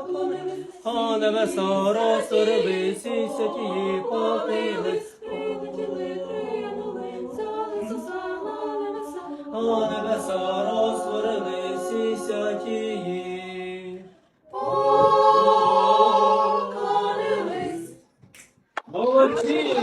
поклони, а небеса розторилися, святії попили. А небеса розтворилися тії. Поклонились. Молодці!